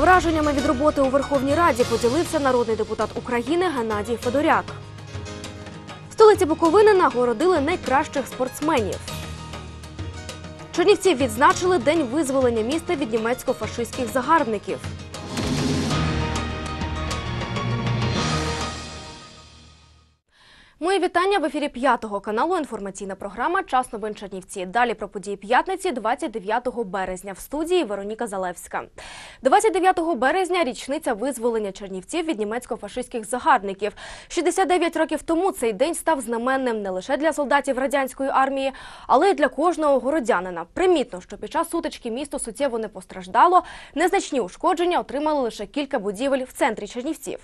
Враженнями від роботи у Верховній Раді поділився народний депутат України Геннадій Федоряк. Столиці Буковини нагородили найкращих спортсменів. Чернівці відзначили День визволення міста від німецько-фашистських загарбників. Мої вітання в ефірі п'ятого каналу. Інформаційна програма Час новин Чернівці. Далі про події п'ятниці, 29 березня. В студії Вероніка Залевська. 29 березня річниця визволення Чернівців від німецько-фашистських загарбників. 69 років тому цей день став знаменним не лише для солдатів радянської армії, але й для кожного городянина. Примітно, що під час сутички місто суттєво не постраждало. Незначні ушкодження отримали лише кілька будівель в центрі Чернівців.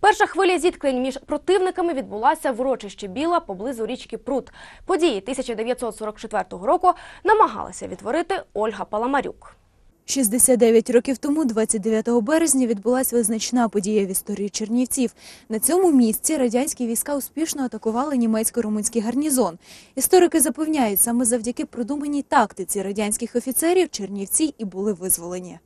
Перша хвиля зіткнень між противниками відбулася в урочищі Біла поблизу річки Прут. Події 1944 року намагалася відтворити Ольга Паламарюк. 69 років тому, 29 березня, відбулася визначна подія в історії Чернівців. На цьому місці радянські війська успішно атакували німецько-румунський гарнізон. Історики запевняють, саме завдяки продуманій тактиці радянських офіцерів Чернівці і були визволені.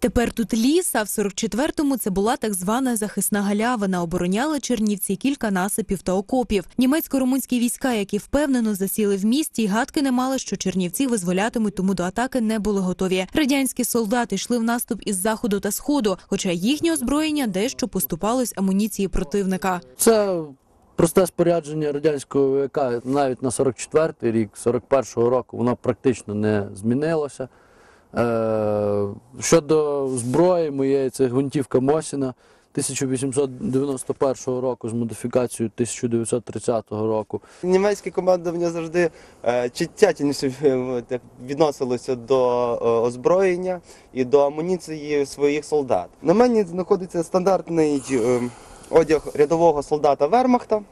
Тепер тут ліс, а в 44-му це була так звана захисна галявина. Обороняли Чернівці кілька насипів та окопів. Німецько-румунські війська, які впевнено засіли в місті, й гадки не мали, що Чернівці визволятимуть, тому до атаки не були готові. Радянські солдати йшли в наступ із заходу та сходу, хоча їхнє озброєння дещо поступалось амуніції противника. Це просте спорядження радянського ВК навіть на 44-й рік, 41-го року, воно практично не змінилося. Е, щодо зброї моєї, це гвинтівка Мосіна 1891 року з модифікацією 1930 року. Німецьке командування завжди е, тятільніше е, відносилося до озброєння і до амуніції своїх солдат. На мені знаходиться стандартний одяг рядового солдата Вермахта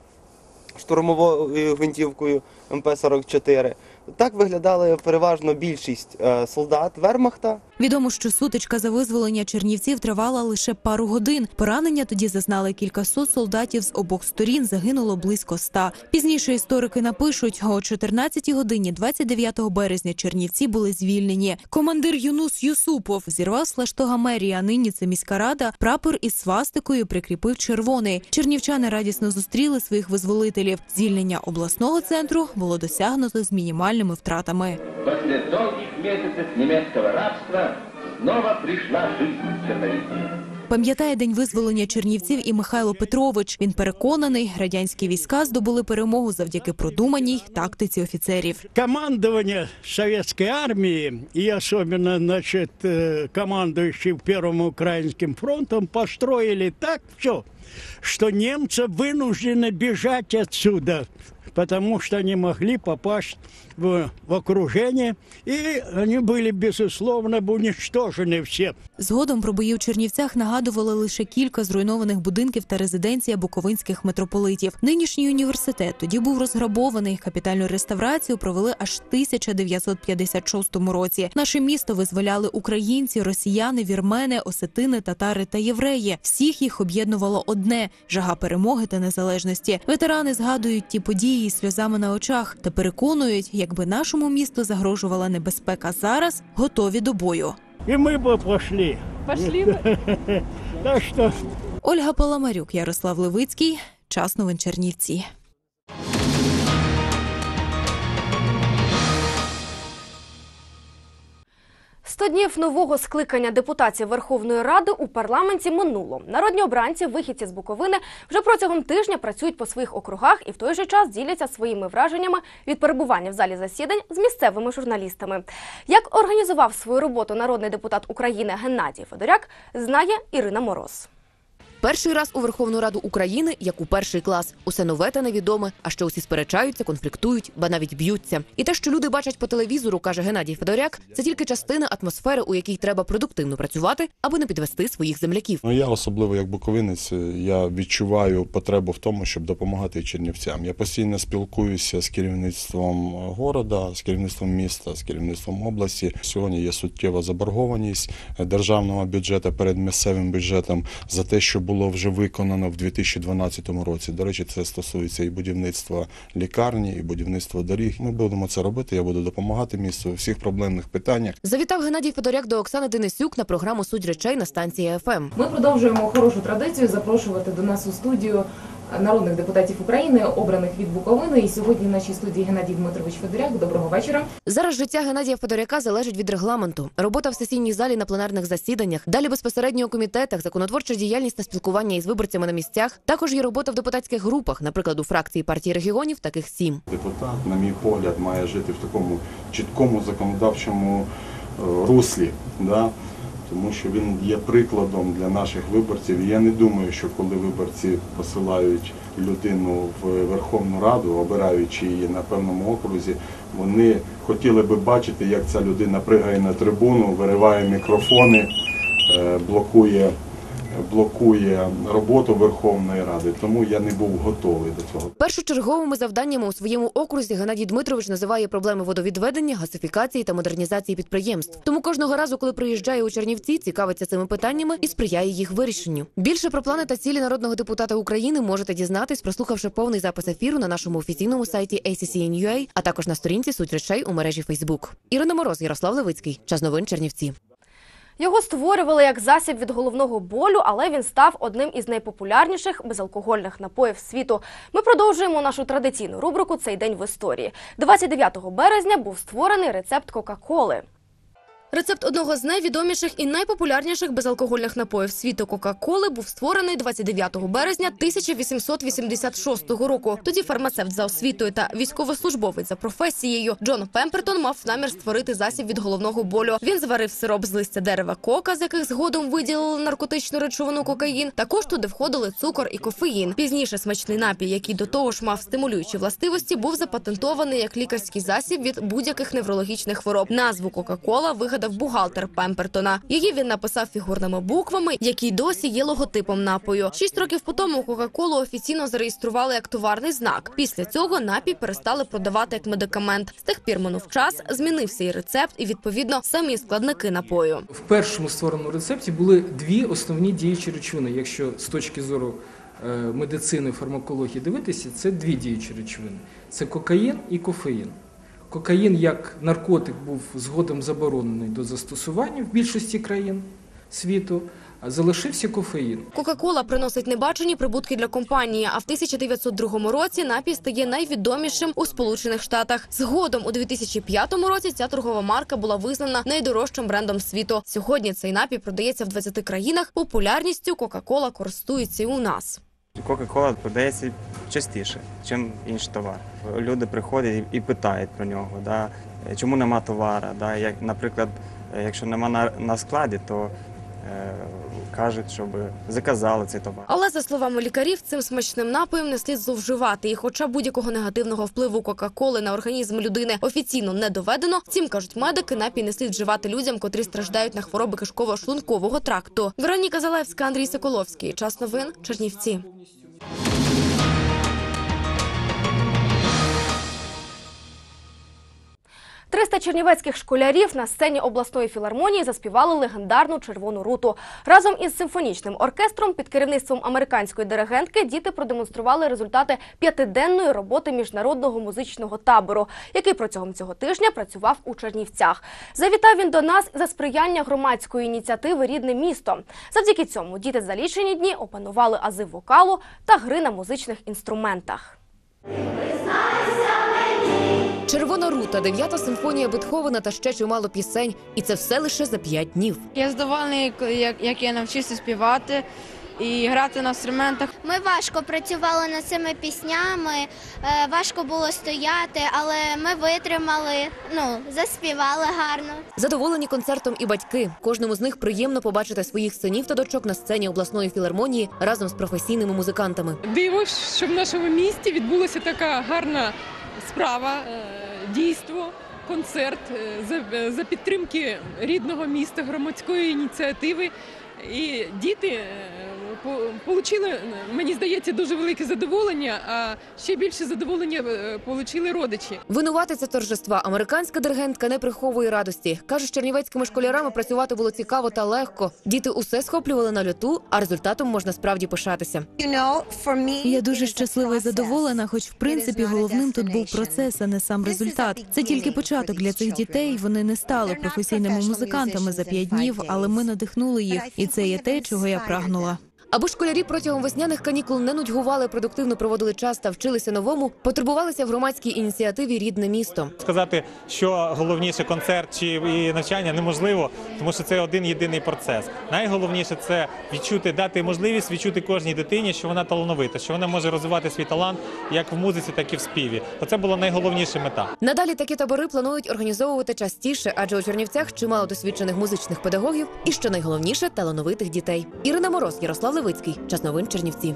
штурмовою гвинтівкою МП-44. Так виглядали переважно більшість е, солдат Вермахта. Відомо, що сутичка за визволення Чернівців тривала лише пару годин. Поранення тоді зазнали кількасот солдатів з обох сторін. Загинуло близько ста. Пізніше історики напишуть, о 14 годині 29 березня Чернівці були звільнені. Командир Юнус Юсупов зірвав з флаштога мерії, а нині це міська рада. Прапор із свастикою прикріпив червоний. Чернівчани радісно зустріли своїх визволителів. Звільнення обласного центру було досягнуто з мінімальними втратами. После долгих месяцев немецкого рабства снова пришла жизнь в Черновице. Пам'ятає день визволення Чернівців і Михайло Петрович. Він переконаний, радянські війська здобули перемогу завдяки продуманій тактиці офіцерів. командование советской армии и особенно значит, э, командующий Первым Украинским фронтом построили так все, что немцы вынуждены бежать отсюда, потому что они могли попасть в, в окружение, и они были, безусловно, бы уничтожены все. Згодом про бої в Чернівцях нагадували лише кілька зруйнованих будинків та резиденція буковинських митрополитів. Нинішній університет тоді був розграбований. Капітальну реставрацію провели аж в 1956 році. Наше місто визволяли українці, росіяни, вірмени, осетини, татари та євреї. Всіх їх об'єднувало одне жага перемоги та незалежності. Ветерани згадують ті події із сльозами на очах та переконують, якби нашому місту загрожувала небезпека зараз, готові до бою. И мы бы пошли. Пошли бы. Так что Ольга Паламарюк, Ярослав Левицький. Час новин Чернівці. Сто днів нового скликання депутатів Верховної Ради у парламенті минуло. Народні обранці, вихідці з Буковини, вже протягом тижня працюють по своїх округах і в той же час діляться своїми враженнями від перебування в залі засідань з місцевими журналістами. Як організував свою роботу народний депутат України Геннадій Федоряк, знає Ірина Мороз. Перший раз у Верховну Раду України, як у перший клас, усе нове та невідоме, а ще усі сперечаються, конфліктують, ба навіть б'ються. І те, що люди бачать по телевізору, каже Геннадій Федоряк, це тільки частина атмосфери, у якій треба продуктивно працювати, аби не підвести своїх земляків. Ну, я особливо як буковинець, я відчуваю потребу в тому, щоб допомагати чернівцям. Я постійно спілкуюся з керівництвом города, з керівництвом міста, з керівництвом області. Сьогодні є суттєва заборгованість державного бюджету перед місцевим бюджетом за те, щоб було вже виконано в 2012 році. До речі, це стосується і будівництва лікарні, і будівництва доріг. Ми будемо це робити. Я буду допомагати місту у всіх проблемних питаннях. Завітав Геннадій Федоряк до Оксани Денисюк на програму Суть речей на станції ФМ. Ми продовжуємо хорошу традицію запрошувати до нас у студію народних депутатів України, обраних від Буковини. І сьогодні в нашій студії Геннадій Дмитрович Федоряк. Доброго вечора. Зараз життя Геннадія Федоряка залежить від регламенту. Робота в сесійній залі на пленарних засіданнях, далі безпосередньо у комітетах, законотворча діяльність та спілкування із виборцями на місцях. Також є робота в депутатських групах, наприклад, у фракції партії регіонів, таких сім. Депутат, на мій погляд, має жити в такому чіткому законодавчому е, руслі, да? Тому що він є прикладом для наших виборців. І я не думаю, що коли виборці посилають людину в Верховну Раду, обираючи її на певному окрузі, вони хотіли би бачити, як ця людина пригає на трибуну, вириває мікрофони, е, блокує. Блокує роботу Верховної Ради, тому я не був готовий до цього. Першочерговими завданнями у своєму окрузі Геннадій Дмитрович називає проблеми водовідведення, газифікації та модернізації підприємств. Тому кожного разу, коли приїжджає у Чернівці, цікавиться цими питаннями і сприяє їх вирішенню. Більше про плани та цілі народного депутата України можете дізнатись, прослухавши повний запис ефіру на нашому офіційному сайті ACCN.ua, а також на сторінці суть речей у мережі Facebook. Ірина Мороз, Ярослав Левицький, час новин Чернівці. Його створювали як засіб від головного болю, але він став одним із найпопулярніших безалкогольних напоїв світу. Ми продовжуємо нашу традиційну рубрику Цей день в історії. 29 березня був створений рецепт Кока-Коли. Рецепт одного з найвідоміших і найпопулярніших безалкогольних напоїв світу Кока-Коли був створений 29 березня 1886 року. Тоді фармацевт за освітою та військовослужбовець за професією Джон Пемпертон мав намір створити засіб від головного болю. Він зварив сироп з листя дерева кока, з яких згодом виділили наркотичну речовину кокаїн. Також туди входили цукор і кофеїн. Пізніше смачний напій, який до того ж мав стимулюючі властивості, був запатентований як лікарський засіб від будь-яких неврологічних хвороб. Назву Кока-Кола вигадав бухгалтер Пемпертона. Її він написав фігурними буквами, які досі є логотипом напою. Шість років по тому Кока-Колу офіційно зареєстрували як товарний знак. Після цього напій перестали продавати як медикамент. З тих пір минув час, змінився і рецепт, і відповідно самі складники напою. В першому створеному рецепті були дві основні діючі речовини. Якщо з точки зору е, медицини, фармакології дивитися, це дві діючі речовини: це кокаїн і кофеїн. Кокаїн як наркотик був згодом заборонений до застосування в більшості країн світу, залишився кофеїн. Кока-кола приносить небачені прибутки для компанії. А в 1902 році напій стає найвідомішим у Сполучених Штатах. Згодом у 2005 році ця торгова марка була визнана найдорожчим брендом світу. Сьогодні цей напій продається в 20 країнах. Популярністю Кока-кола користується і у нас. Кока-кола продається частіше, ніж інший товар. Люди приходять і- питають про нього, да, чому нема товара. Да, як, наприклад, е, якщо нема на, на складі, то е, кажуть, щоб заказали цей товар. Але за словами лікарів, цим смачним напоєм не слід зловживати. І хоча будь-якого негативного впливу Кока-коли на організм людини офіційно не доведено, втім кажуть медики, напій не слід вживати людям, котрі страждають на хвороби кишково-шлункового тракту. Вероніка Залевська, Андрій Соколовський. Час новин Чернівці. Триста чернівецьких школярів на сцені обласної філармонії заспівали легендарну червону руту. Разом із симфонічним оркестром під керівництвом американської диригентки діти продемонстрували результати п'ятиденної роботи міжнародного музичного табору, який протягом цього тижня працював у Чернівцях. Завітав він до нас за сприяння громадської ініціативи Рідне місто. Завдяки цьому діти за лічені дні опанували ази вокалу та гри на музичних інструментах. Червона рута, дев'ята симфонія Бетховена та ще чимало пісень. І це все лише за п'ять днів. Я задоволений, як, як я навчився співати і грати на інструментах. Ми важко працювали над цими піснями, е, важко було стояти, але ми витримали, ну, заспівали гарно. Задоволені концертом і батьки. Кожному з них приємно побачити своїх синів та дочок на сцені обласної філармонії разом з професійними музикантами. Дивуюсь, що в нашому місті відбулася така гарна справа, е, дійство, концерт е, за, за підтримки рідного міста, громадської ініціативи. І діти по- отримали, мені здається, дуже велике задоволення, а ще більше задоволення е, отримали родичі. Винуватиця торжества американська диригентка не приховує радості. Каже, з чернівецькими школярами працювати було цікаво та легко. Діти усе схоплювали на льоту, а результатом можна справді пишатися. Я дуже щаслива і задоволена, хоч в принципі головним тут був процес, а не сам результат. Це тільки початок для цих дітей. Вони не стали професійними музикантами за п'ять днів, але ми надихнули їх, і це є те, чого я прагнула. Аби школярі протягом весняних канікул не нудьгували, продуктивно проводили час та вчилися новому, потребувалися в громадській ініціативі рідне місто. Сказати, що головніше концерт чи навчання неможливо, тому що це один єдиний процес. Найголовніше це відчути, дати можливість відчути кожній дитині, що вона талановита, що вона може розвивати свій талант як в музиці, так і в співі. Оце була найголовніша мета. Надалі такі табори планують організовувати частіше, адже у Чернівцях чимало досвідчених музичних педагогів і що найголовніше талановитих дітей. Ірина Мороз, Ярослав Левицький, час новин Чернівці.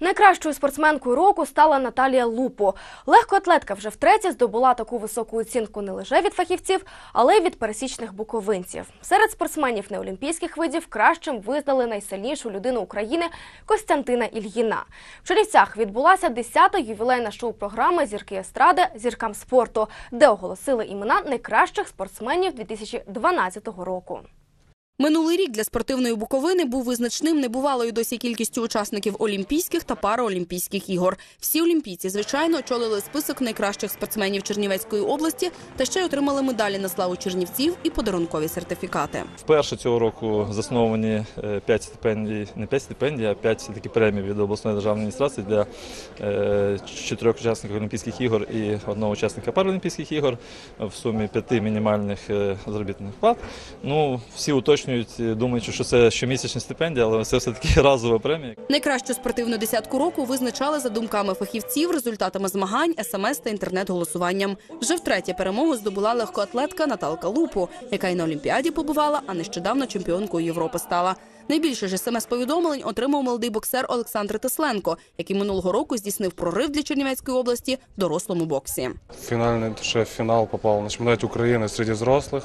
Найкращою спортсменкою року стала Наталія Лупо. Легкоатлетка вже втретє здобула таку високу оцінку не лише від фахівців, але й від пересічних буковинців. Серед спортсменів неолімпійських видів кращим визнали найсильнішу людину України Костянтина Ільїна. В Чернівцях відбулася 10-та ювілейна шоу-програма Зірки естради зіркам спорту, де оголосили імена найкращих спортсменів 2012 року. Минулий рік для спортивної Буковини був визначним небувалою досі кількістю учасників Олімпійських та Параолімпійських ігор. Всі олімпійці, звичайно, очолили список найкращих спортсменів Чернівецької області та ще й отримали медалі на славу Чернівців і подарункові сертифікати. Вперше цього року засновані 5 стипендій, не 5 стипендій, а 5 такі премій від обласної державної адміністрації для е, чотирьох учасників Олімпійських ігор і одного учасника Паралімпійських ігор в сумі п'яти мінімальних е, заробітних плат. Ну, всі уточнюють, е, думаючи, що це щомісячні стипендії, але це все-таки разова премія. Найкращу спортивну десятку року визначали за думками фахівців, результатами змагань, смс та інтернет-голосуванням. Вже втретє перемогу здобула легкоатлетка Наталка Лупу, яка й на Олімпіаді побувала, а нещодавно чемпіонкою Європи стала. Найбільше ж смс-повідомлень отримав молодий боксер Олександр Тесленко, який минулого року здійснив прорив для Чернівецької області в дорослому боксі. финальный душе в финал попал на чемпионате Украины среди взрослых.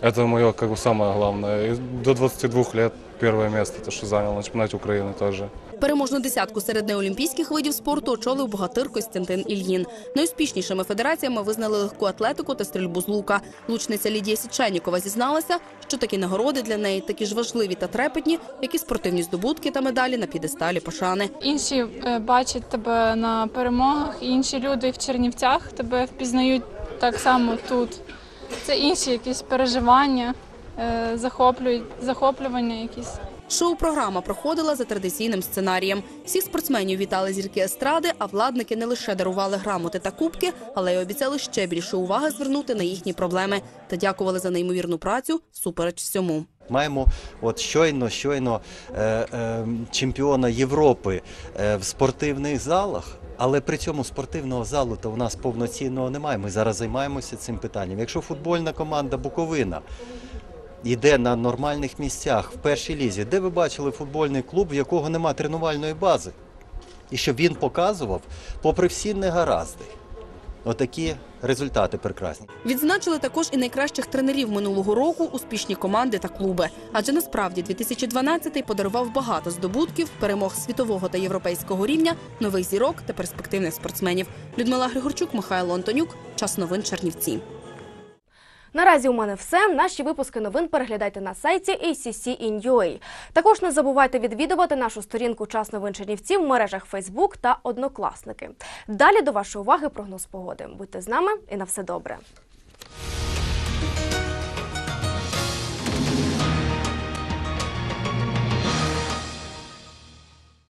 Это мое как бы самое главное. И до 22 лет первое место, то, что занял на чемпионате Украины тоже. Переможну десятку серед неолімпійських видів спорту очолив богатир Костянтин Ільїн. Найуспішнішими федераціями визнали легку атлетику та стрільбу з лука. Лучниця Лідія Січенікова зізналася, що такі нагороди для неї такі ж важливі та трепетні, як і спортивні здобутки та медалі на підесталі пошани. Інші е, бачать тебе на перемогах, і інші люди в Чернівцях тебе впізнають так само тут. Це інші якісь переживання, е, захоплюють, захоплювання якісь. Шоу-програма проходила за традиційним сценарієм. Всіх спортсменів вітали зірки естради, а владники не лише дарували грамоти та кубки, але й обіцяли ще більше уваги звернути на їхні проблеми та дякували за неймовірну працю супереч всьому. Маємо от щойно, щойно е, е, чемпіона Європи е, в спортивних залах. Але при цьому спортивного залу то у нас повноцінного немає. Ми зараз займаємося цим питанням. Якщо футбольна команда Буковина йде на нормальних місцях в першій лізі, де ви бачили футбольний клуб, в якого нема тренувальної бази, і щоб він показував, попри всі негаразди, отакі результати прекрасні. Відзначили також і найкращих тренерів минулого року, успішні команди та клуби. Адже насправді 2012-й подарував багато здобутків, перемог світового та європейського рівня, нових зірок та перспективних спортсменів. Людмила Григорчук, Михайло Антонюк. Час новин Чернівці. Наразі у мене все. Наші випуски новин переглядайте на сайті ACC.in.ua. Також не забувайте відвідувати нашу сторінку Час новин Чернівців в мережах Facebook та Однокласники. Далі до вашої уваги прогноз погоди. Будьте з нами і на все добре.